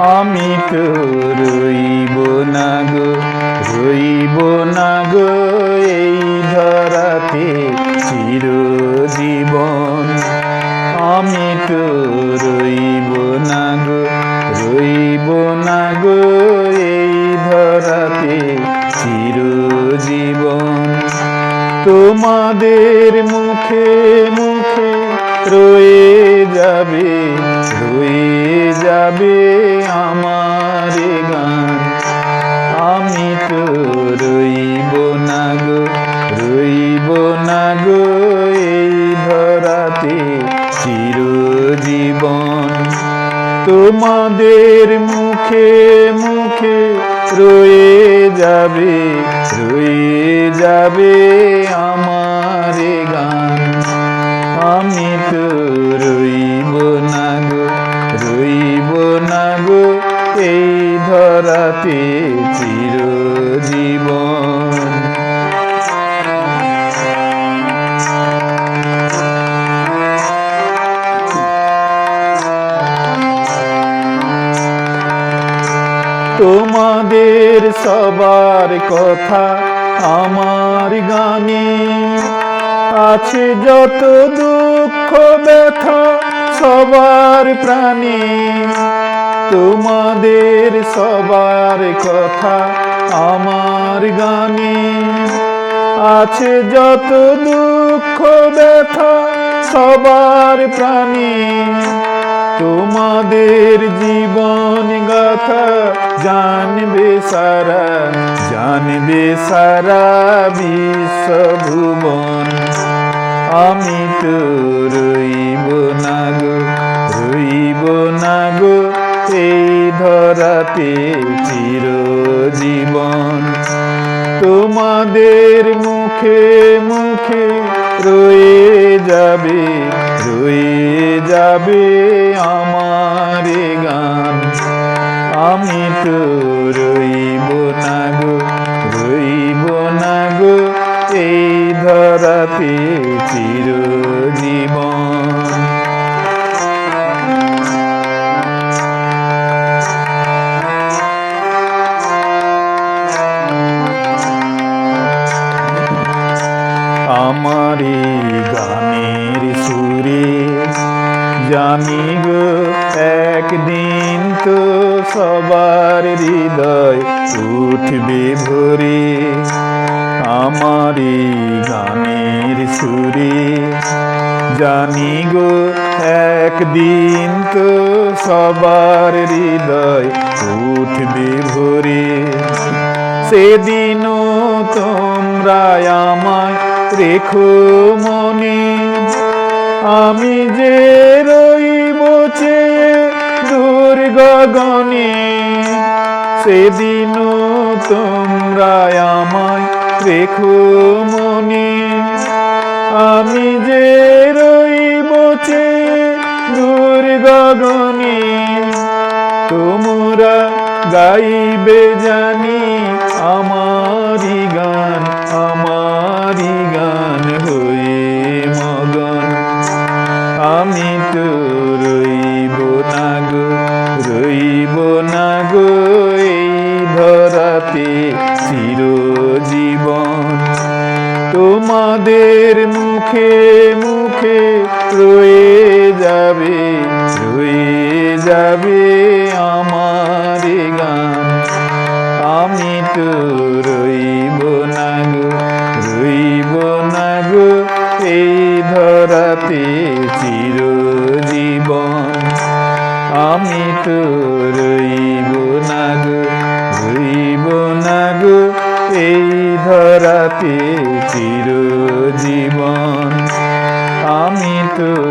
আমি তো রইব না গো, রইব না গো এই ধরাতে চিরজীবন। আমি তো রইব না গো, রইব না গো এই ধরাতে চিরজীবন। তোমাদের মুখে রয়ে যাবে রয়ে যাবে আমার গান। আমি তো রইব না গো, রইব না গো এই ধরাতে চিরজীবন। তোমাদের মুখে মুখে রয়ে যাবে রয়ে যাবে আমার গান। আমি তো রইব না গো, রইব না গো, এই ধরাতে চিরজীবন। তোমাদের সবার কথা আমার গানে আছে যত দুঃখ, ব্যথা, সবার প্রাণী। তোমাদের সবার কথা আমার গানে। আছে যত দুঃখ, ব্যথা, সবার প্রাণী। তোমাদের জীবন গাথা জানবে সারা জানবে সারা বিশ্ব ভুবন আমি তো রইব না গো রইব না গো, এই ধরাতে চিরজীবন তোমাদের মুখে মুখে রয়ে যাবে একদিন তো সবার হৃদয় উঠবে ভরে আমার এই গানের সুরে। জানি গো, একদিন তো সবার হৃদয় উঠবে ভরে। সেদিনও তোমরা আমায় রেখো মনে। আমি যে রইব চেয়ে গগনে, সেদিনও তোমরা আমায় রেখো মনে। আমি যে রইব চেয়ে দূর গগনে, তোমরা গাইবে জানি আমারি গান। তোমাদের মুখে মুখে রয়ে যাবে রয়ে যাবে আমার গান। আমি তো রইব না গো, রইব না গো, এই ধরাতে চিরজীবন। আমি তো রইব না গো, রইব না গো, এই ধরাতে চিরজীবন আমি তো